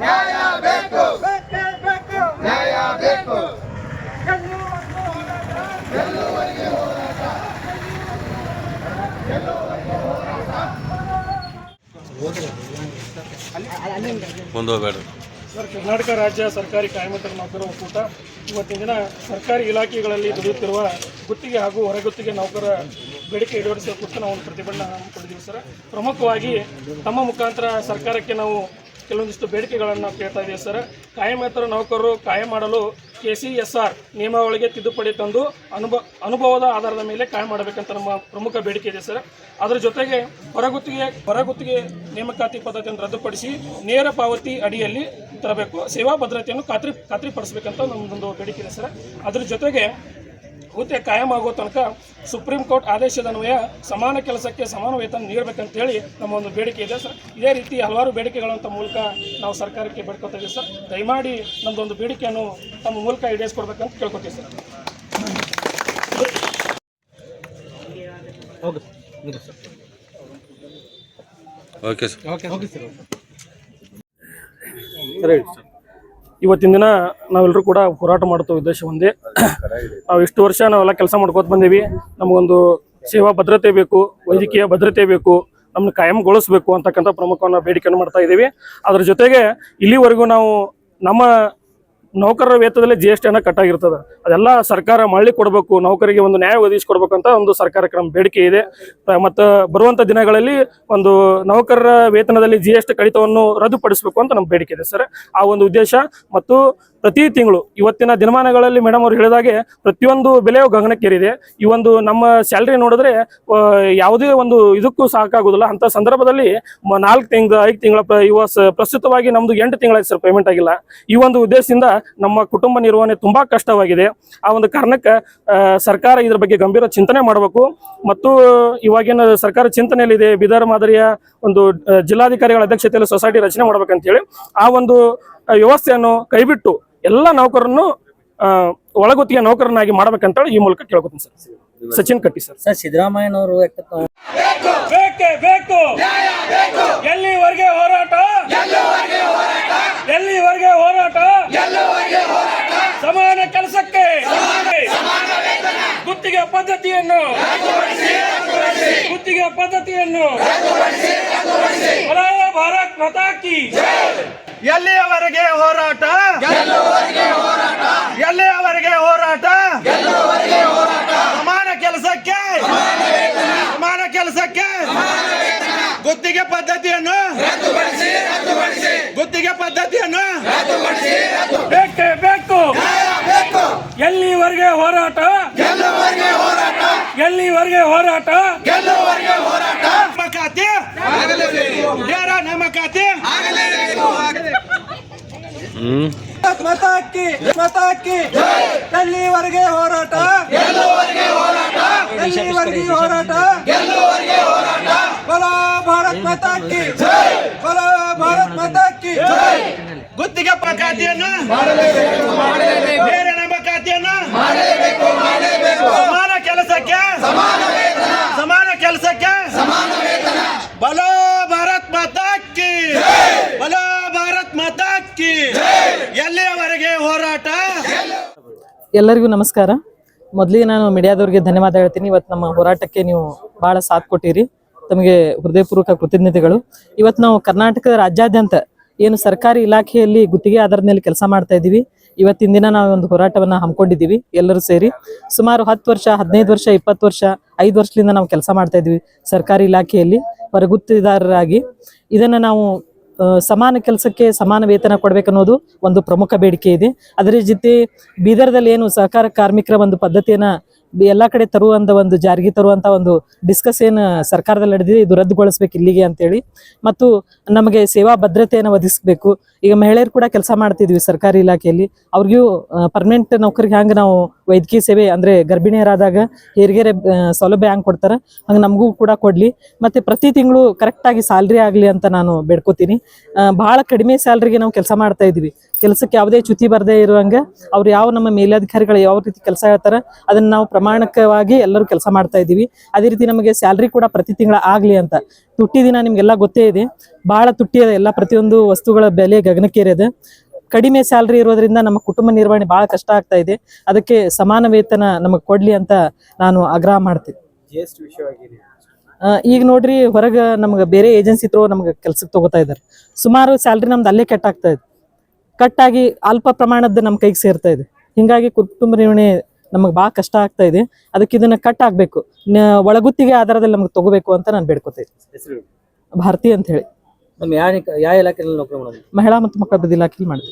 ನ್ಯಾಯ ಬೇಕು ನ್ಯಾಯ ಬೇಕು ಕರ್ನಾಟಕ ರಾಜ್ಯ ಸರ್ಕಾರಿ ಕಾಯಮಂತ್ರ ನೌಕರರ ಒಕ್ಕೂಟ ಇವತ್ತಿನ ದಿನ ಸರ್ಕಾರಿ ಇಲಾಖೆಗಳಲ್ಲಿ ದುಡಿಯುತ್ತಿರುವ ಗುತ್ತಿಗೆ ಹಾಗೂ ಹೊರಗುತ್ತಿಗೆ ನೌಕರ ಬೇಡಿಕೆ ಈಡೇರಿಸುವ ಕುರಿತು ನಾವು ಒಂದು ಪ್ರತಿಭಟನೆ ಹಮ್ಮಿಕೊಂಡಿದ್ದೀವಿ ಸರ್. ಪ್ರಮುಖವಾಗಿ ತಮ್ಮ ಮುಖಾಂತರ ಸರ್ಕಾರಕ್ಕೆ ನಾವು ಕೆಲವೊಂದಿಷ್ಟು ಬೇಡಿಕೆಗಳನ್ನು ಕೇಳ್ತಾ ಇದ್ದೀವಿ ಸರ್. ಕಾಯಮೇತರ ನೌಕರರು ಕಾಯಂ ಮಾಡಲು ಕೆ ಸಿ ಎಸ್ ಆರ್ ನಿಯಮಾವಳಿಗೆ ತಿದ್ದುಪಡಿ ತಂದು ಅನುಭವ ಅನುಭವದ ಆಧಾರದ ಮೇಲೆ ಕಾಯಂ ಮಾಡಬೇಕಂತ ನಮ್ಮ ಪ್ರಮುಖ ಬೇಡಿಕೆ ಇದೆ ಸರ್. ಅದರ ಜೊತೆಗೆ ಹೊರಗುತ್ತಿಗೆ ಹೊರಗುತ್ತಿಗೆ ನೇಮಕಾತಿ ಪದ್ಧತಿಯನ್ನು ರದ್ದುಪಡಿಸಿ ನೇರ ಪಾವತಿ ಅಡಿಯಲ್ಲಿ ತರಬೇಕು, ಸೇವಾ ಭದ್ರತೆಯನ್ನು ಖಾತ್ರಿ, ಖಾತ್ರಿಪಡಿಸಬೇಕಂತ ನಮ್ಮದೊಂದು ಬೇಡಿಕೆ ಇದೆ ಸರ್. ಅದರ ಜೊತೆಗೆ ಹುದ್ದೆ ಕಾಯಂ ಆಗೋ ತನಕ ಸುಪ್ರೀಂ ಕೋರ್ಟ್ ಆದೇಶದ ಅನ್ವಯ ಸಮಾನ ಕೆಲಸಕ್ಕೆ ಸಮಾನ ವೇತನ ನೀಡಬೇಕಂತ ಹೇಳಿ ನಮ್ಮ ಒಂದು ಬೇಡಿಕೆ ಇದೆ ಸರ್. ಇದೇ ರೀತಿ ಹಲವಾರು ಬೇಡಿಕೆಗಳಂತ ಮೂಲಕ ನಾವು ಸರ್ಕಾರಕ್ಕೆ ಬೇಡ್ಕೊತಾ ಇದ್ದೀವಿ ಸರ್. ದಯಮಾಡಿ ನಮ್ಮದೊಂದು ಬೇಡಿಕೆಯನ್ನು ತಮ್ಮ ಮೂಲಕ ಈಡೇರಿಸ್ಕೊಡ್ಬೇಕಂತ ಕೇಳ್ಕೊತೀವಿ sir. Okay sir. Okay sir. Sir. ಇವತ್ತಿನ ದಿನ ನಾವೆಲ್ಲರೂ ಕೂಡ ಹೋರಾಟ ಮಾಡುತ್ತೋ ಉದ್ದೇಶ ಒಂದೇ ನಾವು ಇಷ್ಟು ವರ್ಷ ನಾವೆಲ್ಲ ಕೆಲಸ ಮಾಡ್ಕೋತ ಬಂದೀವಿ. ನಮಗೊಂದು ಸೇವಾ ಭದ್ರತೆ ಬೇಕು, ವೈದ್ಯಕೀಯ ಭದ್ರತೆ ಬೇಕು ನಮ್ಮನ್ನ ಕಾಯಂಗೊಳಿಸ್ಬೇಕು ಅಂತಕ್ಕಂಥ ಪ್ರಮುಖವನ್ನು ಬೇಡಿಕೆಯನ್ನು ಮಾಡ್ತಾ ಇದ್ದೀವಿ ಅದ್ರ ಜೊತೆಗೆ ಇಲ್ಲಿವರೆಗೂ ನಾವು ನಮ್ಮ ನೌಕರರ ವೇತನದಲ್ಲಿ ಜಿ ಎಸ್ ಟಿ ಹಣ ಕಟ್ ಕಟ್ಟಾಗಿರ್ತದೆ ಅದೆಲ್ಲ ಸರ್ಕಾರ ಮರಳಿ ಕೊಡಬೇಕು, ನೌಕರಿಗೆ ಒಂದು ನ್ಯಾಯ ಒದಗಿಸಿಕೊಡ್ಬೇಕಂತ ಒಂದು ಸರ್ಕಾರ ಕ್ರಮ ಬೇಡಿಕೆ ಇದೆ. ಮತ್ತು ಬರುವಂಥ ದಿನಗಳಲ್ಲಿ ಒಂದು ನೌಕರರ ವೇತನದಲ್ಲಿ ಜಿ ಎಸ್ ಟಿ ಕಡಿತವನ್ನು ರದ್ದುಪಡಿಸಬೇಕು ಅಂತ ನಮ್ಮ ಬೇಡಿಕೆ ಇದೆ, ಸರ್. ಆ ಒಂದು ಉದ್ದೇಶ ಮತ್ತು ಪ್ರತಿ ತಿಂಗಳು ಇವತ್ತಿನ ದಿನಮಾನಗಳಲ್ಲಿ ಮೇಡಮ್ ಅವ್ರು ಹೇಳಿದಾಗೆ ಪ್ರತಿಯೊಂದು ಬೆಲೆಯು ಗಗನಕ್ಕೇರಿದೆ. ಈ ಒಂದು ನಮ್ಮ ಸ್ಯಾಲ್ರಿ ನೋಡಿದ್ರೆ ಯಾವುದೇ ಒಂದು ಇದಕ್ಕೂ ಸಾಕಾಗೋದಿಲ್ಲ ಅಂತ ಸಂದರ್ಭದಲ್ಲಿ ನಾಲ್ಕು ತಿಂಗಳ, ಐದು ತಿಂಗಳ ಪ್ರಸ್ತುತವಾಗಿ ನಮ್ದು ಎಂಟು ತಿಂಗಳಾಯ್ತು ಸರ್ ಪೇಮೆಂಟ್ ಆಗಿಲ್ಲ. ಈ ಒಂದು ಉದ್ದೇಶದಿಂದ ನಮ್ಮ ಕುಟುಂಬ ನಿರ್ವಹಣೆ ತುಂಬಾ ಕಷ್ಟವಾಗಿದೆ. ಆ ಒಂದು ಕಾರಣಕ್ಕೆ ಸರ್ಕಾರ ಇದ್ರ ಬಗ್ಗೆ ಗಂಭೀರ ಚಿಂತನೆ ಮಾಡಬೇಕು. ಮತ್ತು ಇವಾಗಿನ ಸರ್ಕಾರ ಚಿಂತನೆಯಲ್ಲಿದೆ, ಬಿದರ್ ಮಾದರಿಯ ಒಂದು ಜಿಲ್ಲಾಧಿಕಾರಿಗಳ ಅಧ್ಯಕ್ಷತೆಯಲ್ಲಿ ಸೊಸೈಟಿ ರಚನೆ ಮಾಡ್ಬೇಕಂತ ಹೇಳಿ ಆ ಒಂದು ವ್ಯವಸ್ಥೆಯನ್ನು ಕೈಬಿಟ್ಟು ಎಲ್ಲ ನೌಕರನ್ನು ಒಳಗುತ್ತಿಗೆ ನೌಕರನಾಗಿ ಮಾಡ್ಬೇಕಂತೇಳಿ ಈ ಮೂಲಕ ಕೇಳ್ಕೊತೀನಿ ಸರ್. ಸಚಿನ್ ಕಟ್ಟಿ ಸರ್. ಸರ್ ಸಿದ್ದರಾಮಯ್ಯನವರು ಬೇಕೇ ಬೇಕು ಎಲ್ಲಿವರೆಗೆ ಹೋರಾಟ? ಎಲ್ಲಿವರೆಗೆ ಹೋರಾಟ? ಸಮಾನ ಕೆಲಸಕ್ಕೆ ಗುತ್ತಿಗೆ ಪದ್ಧತಿಯನ್ನು ಗುತ್ತಿಗೆ ಪದ್ಧತಿಯನ್ನು ಭಾರತ್ ಮಾತಾ ಕಿ ಎಲ್ಲಿಯವರೆಗೆ ಹೋರಾಟ? ಎಲ್ಲಿಯವರೆಗೆ ಹೋರಾಟ? ಸಮಾನ ಕೆಲಸಕ್ಕೆ? ಸಮಾನ ಕೆಲಸಕ್ಕೆ? ಗುತ್ತಿಗೆ ಪದ್ಧತಿಯನ್ನು? ಗುತ್ತಿಗೆ ಪದ್ಧತಿಯನ್ನು? ಬೇಕೇ ಬೇಕು. ಎಲ್ಲಿವರೆಗೆ ಹೋರಾಟ? ಎಲ್ಲಿವರೆಗೆ ಹೋರಾಟ? ನೇಮಕಾತಿ ನೇರ ನೇಮಕಾತಿ ಹ್ಮ್. ಮತಾಕಿ ಮತಾಕಿ ಎಲ್ಲಿವರೆಗೆ ಹೋರಾಟ? ಎಲ್ಲಿವರೆಗೆ ಹೋರಾಟ? ಬಲ ಭಾರತ್ ಮತಾಕಿ ಬಲ ಭಾರತ್ ಮತಾಕಿ ಗುತ್ತಿಗೆ ಖಾತೆಯನ್ನು? ಬೇರೆ ನೇಮಕಾತಿಯನ್ನು ಸಮಾನ ಕೆಲಸಕ್ಕೆ? ಸಮಾನ ಕೆಲಸಕ್ಕೆ ಬಲೋ ಭಾರತ್ ಮಾತಾಕಿ ಬಲೋ ಭಾರತ್ ಮಾತಾಕಿ ಎಲ್ಲಿಯವರೆಗೆ ಹೋರಾಟ ಎಲ್ಲರಿಗೂ ನಮಸ್ಕಾರ. ಮೊದಲಿಗೆ ನಾನು ಮೀಡಿಯಾದವ್ರಿಗೆ ಧನ್ಯವಾದ ಹೇಳ್ತೀನಿ. ಇವತ್ತು ನಮ್ಮ ಹೋರಾಟಕ್ಕೆ ನೀವು ಬಹಳ ಸಾಥ್ ಕೊಟ್ಟಿರಿ. ತಮಗೆ ಹೃದಯಪೂರ್ವಕ ಕೃತಜ್ಞತೆಗಳು. ಇವತ್ತು ನಾವು ಕರ್ನಾಟಕ ರಾಜ್ಯಾದ್ಯಂತ ಏನು ಸರ್ಕಾರಿ ಇಲಾಖೆಯಲ್ಲಿ ಗುತ್ತಿಗೆ ಆಧಾರದ ಮೇಲೆ ಕೆಲಸ ಮಾಡ್ತಾ ಇದ್ದೀವಿ. ಇವತ್ತಿನ ದಿನ ನಾವು ಒಂದು ಹೋರಾಟವನ್ನ ಹಮ್ಮಿಕೊಂಡಿದ್ದೀವಿ, ಎಲ್ಲರೂ ಸೇರಿ. ಸುಮಾರು ಹತ್ತು ವರ್ಷ, ಹದಿನೈದು ವರ್ಷ, ಇಪ್ಪತ್ತು ವರ್ಷ, ಐದು ವರ್ಷದಿಂದ ನಾವು ಕೆಲಸ ಮಾಡ್ತಾ ಇದ್ದೀವಿ ಸರ್ಕಾರಿ ಇಲಾಖೆಯಲ್ಲಿ. ಹೊರಗುತ್ತಿದಾರರಾಗಿ. ಇದನ್ನ ನಾವು ಸಮಾನ ಕೆಲಸಕ್ಕೆ ಸಮಾನ ವೇತನ ಕೊಡಬೇಕನ್ನೋದು ಒಂದು ಪ್ರಮುಖ ಬೇಡಿಕೆ ಇದೆ. ಅದರ ಜೊತೆ ಬೀದರ್ದಲ್ಲಿ ಏನು ಸಹಕಾರ ಕಾರ್ಮಿಕರ ಒಂದು ಪದ್ಧತಿಯನ್ನ ಎಲ್ಲಾ ಕಡೆ ತರುವಂತ ಒಂದು ಜಾರಿಗೆ ತರುವಂತ ಒಂದು ಡಿಸ್ಕಸ್ ಏನು ಸರ್ಕಾರದಲ್ಲಿ ನಡೆದಿದೆ ಇದು ರದ್ದುಗೊಳಿಸ್ಬೇಕು ಇಲ್ಲಿಗೆ ಅಂತೇಳಿ. ಮತ್ತು ನಮಗೆ ಸೇವಾ ಭದ್ರತೆಯನ್ನು ಒದಗಿಸ್ಬೇಕು. ಈಗ ಮಹಿಳೆಯರು ಕೂಡ ಕೆಲಸ ಮಾಡ್ತಿದ್ವಿ ಸರ್ಕಾರಿ ಇಲಾಖೆಯಲ್ಲಿ. ಅವ್ರಿಗೂ ಪರ್ಮನೆಂಟ್ ನೌಕರಿಗೆ ಹ್ಯಾಂಗ ನಾವು ವೈದ್ಯಕೀಯ ಸೇವೆ ಅಂದ್ರೆ ಗರ್ಭಿಣಿಯರಾದಾಗ ಹೆರಿಗೆರೆ ಆ, ಸೌಲಭ್ಯ ಹ್ಯಾಂಗ್ ಕೊಡ್ತಾರ ಹಂಗ ನಮಗೂ ಕೂಡ ಕೊಡ್ಲಿ. ಮತ್ತೆ ಪ್ರತಿ ತಿಂಗಳು ಕರೆಕ್ಟಾಗಿ ಸ್ಯಾಲ್ರಿ ಆಗಲಿ ಅಂತ ನಾನು ಬೇಡ್ಕೋತೀನಿ. ಬಹಳ ಕಡಿಮೆ ಸ್ಯಾಲ್ರಿಗೆ ನಾವು ಕೆಲಸ ಮಾಡ್ತಾ ಇದ್ವಿ ಕೆಲಸಕ್ಕೆ ಯಾವುದೇ ಚ್ಯುತಿ ಬರದೇ ಇರುವಂಗೆ ಅವ್ರು ಯಾವ ನಮ್ಮ ಮೇಲಾಧಿಕಾರಿಗಳು ಯಾವ ರೀತಿ ಕೆಲಸ ಹೇಳ್ತಾರೆ ಅದನ್ನ ನಾವು ಪ್ರಮಾಣಕವಾಗಿ ಎಲ್ಲರೂ ಕೆಲಸ ಮಾಡ್ತಾ ಇದ್ದೀವಿ. ಅದೇ ರೀತಿ ನಮಗೆ ಸ್ಯಾಲ್ರಿ ಕೂಡ ಪ್ರತಿ ತಿಂಗಳ ಆಗ್ಲಿ ಅಂತ. ತುಟ್ಟಿ ದಿನ ನಿಮ್ಗೆಲ್ಲ ಗೊತ್ತೇ ಇದೆ. ಬಹಳ ತುಟ್ಟಿ ಇದೆ ಎಲ್ಲ ಪ್ರತಿಯೊಂದು ವಸ್ತುಗಳ ಬೆಲೆ ಗಗನಕ್ಕೇರಿದೆ. ಕಡಿಮೆ ಸ್ಯಾಲ್ರಿ ಇರೋದ್ರಿಂದ ನಮ್ಮ ಕುಟುಂಬ ನಿರ್ವಹಣೆ ಬಹಳ ಕಷ್ಟ ಆಗ್ತಾ ಇದೆ. ಅದಕ್ಕೆ ಸಮಾನ ವೇತನ ನಮಗೆ ಕೊಡ್ಲಿ ಅಂತ ನಾನು ಆಗ್ರಹ ಮಾಡ್ತೀನಿ. ಈಗ ನೋಡ್ರಿ ಹೊರಗೆ ನಮ್ಗೆ ಬೇರೆ ಏಜೆನ್ಸಿ ತ್ರೋ ನಮ್ಗೆ ಕೆಲ್ಸಕ್ಕೆ ತಗೋತಾ ಇದ್ದಾರೆ ಸುಮಾರು ಸ್ಯಾಲ್ರಿ ನಮ್ದು ಅಲ್ಲೇ ಕೆಟ್ಟಾಗ್ತಾ ಇದೆ. ಕಟ್ ಆಗಿ ಅಲ್ಪ ಪ್ರಮಾಣದ ನಮ್ಮ ಕೈಗೆ ಸೇರ್ತಾ ಇದೆ. ಹಿಂಗಾಗಿ ಕುಟುಂಬ ನಿರ್ವಹಣೆ ನಮಗೆ ಭಾಳ ಕಷ್ಟ ಆಗ್ತಾ ಇದೆ. ಅದಕ್ಕೆ ಇದನ್ನ ಕಟ್ ಆಗಬೇಕು. ಒಳಗುತ್ತಿಗೆ ಆಧಾರದಲ್ಲಿ ನಮ್ಗೆ ತಗೋಬೇಕು ಅಂತ ನಾನು ಬೇಡ್ಕೊತಾ ಇದ್ದೀನಿ. ಭಾರತಿ ಅಂತ ಹೇಳಿ. ನಮ್ಮ ಯಾವ ಯಾವ ಇಲಾಖೆಯಲ್ಲಿ ನೌಕರಿ ಮಾಡೋದು? ಮಹಿಳಾ ಮತ್ತು ಮಕ್ಕಳ ಇಲಾಖೆಯಲ್ಲಿ ಮಾಡ್ತೀವಿ.